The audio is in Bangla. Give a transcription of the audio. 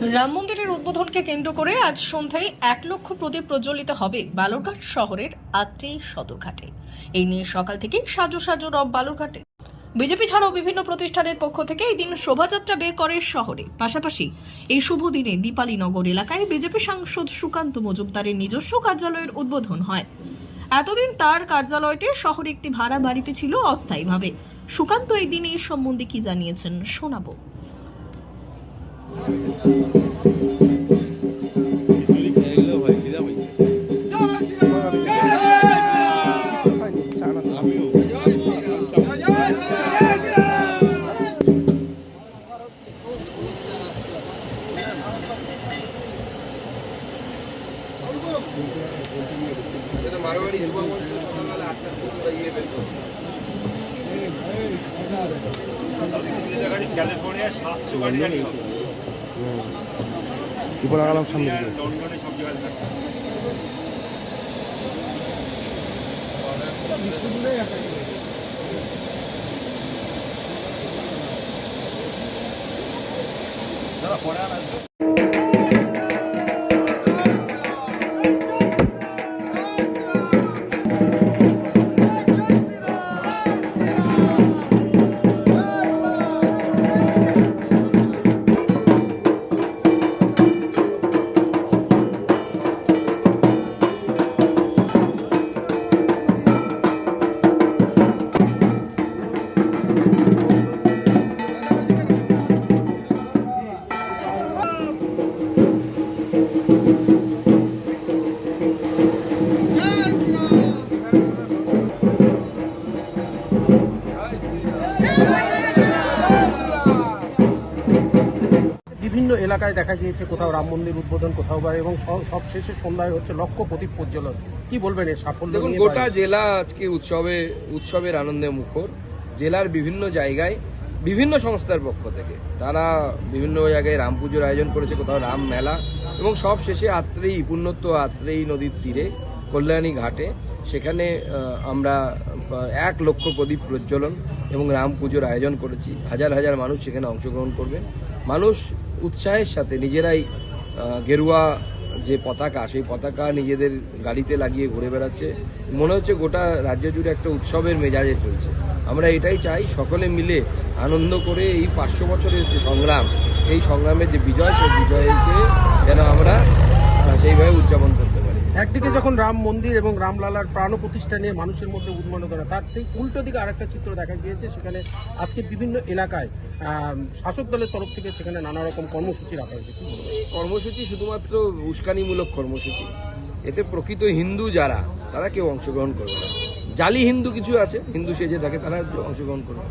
রাম মন্দিরের উদ্বোধনকে কেন্দ্র করে আজ সন্ধ্যায় এক লক্ষ প্রদীপ প্রজ্বলিত হবে বালুরঘাট শহরের আত্রেই সদরঘাটে। এই নিয়ে সকাল থেকে সাজো সাজো রব বালুরঘাটে। বিজেপি ছাড়াও বিভিন্ন প্রতিষ্ঠানের পক্ষ থেকে এই দিন শোভাযাত্রা বের করে শহরে। পাশাপাশি এই শুভ দিনে দীপালীনগর এলাকায় বিজেপি সাংসদ সুকান্ত মজুমদারের নিজস্ব কার্যালয়ের উদ্বোধন হয়। এতদিন তার কার্যালয়টি শহরে একটি ভাড়া বাড়িতে ছিল অস্থায়ীভাবে। সুকান্ত এই দিন এই সম্বন্ধে কি জানিয়েছেন শোনাবো। মারোয়ারি যুব মঞ্চ সকালবেলা আটটার দিকে ইয়ে বের করছে লাগালাম সামনে লন্ডনে সব জায়গায় থাকে। বিভিন্ন এলাকায় দেখা গিয়েছে কোথাও রাম মন্দির উদ্বোধন কোথাও বা এবং সব সব শেষে সন্ধ্যায় হচ্ছে লক্ষ প্রদীপ প্রজ্বলন। কি বলবেন এর সাফল্য দেখুন গোটা জেলা আজকে উৎসবে উৎসবের আনন্দে মুখর। জেলার বিভিন্ন জায়গায় বিভিন্ন সংস্থার পক্ষ থেকে। তারা বিভিন্ন জায়গায় রাম পুজোর আয়োজন করেছে কোথাও রাম মেলা এবং সব শেষে আত্রেই পুণ্যত্ব আত্রেই নদীর তীরে কল্যাণী ঘাটে। সেখানে আমরা এক লক্ষ প্রদীপ প্রজ্বলন এবং রাম পুজোর আয়োজন করেছি। হাজার হাজার মানুষ সেখানে অংশগ্রহণ করবেন। মানুষ উৎসাহের সাথে নিজেরাই গেরুয়া যে পতাকা, সেই পতাকা নিজেদের গাড়িতে লাগিয়ে ঘুরে বেড়াচ্ছে। মনে হচ্ছে গোটা রাজ্য জুড়ে একটা উৎসবের মেজাজে চলছে। আমরা এটাই চাই সকলে মিলে আনন্দ করে এই পাঁচশো বছরের যে সংগ্রাম, এই সংগ্রামের যে বিজয়, সেই বিজয়কে যেন আমরা একদিকে যখন রাম মন্দির এবং রামলালার প্রাণ প্রতিষ্ঠা নিয়ে মানুষের মধ্যে উন্মাদনা তার ঠিক উল্টো দিকে আরেকটা চিত্র দেখা গিয়েছে, সেখানে আজকে বিভিন্ন এলাকায় শাসক দলের তরফ থেকে সেখানে নানা রকম কর্মসূচি রাখা হয়েছে। কর্মসূচি শুধুমাত্র উস্কানিমূলক কর্মসূচি। এতে প্রকৃত হিন্দু যারা, তারা কেউ অংশগ্রহণ করবে না। জালি হিন্দু কিছু আছে, হিন্দু সেজে থাকে, তারা অংশগ্রহণ করবে।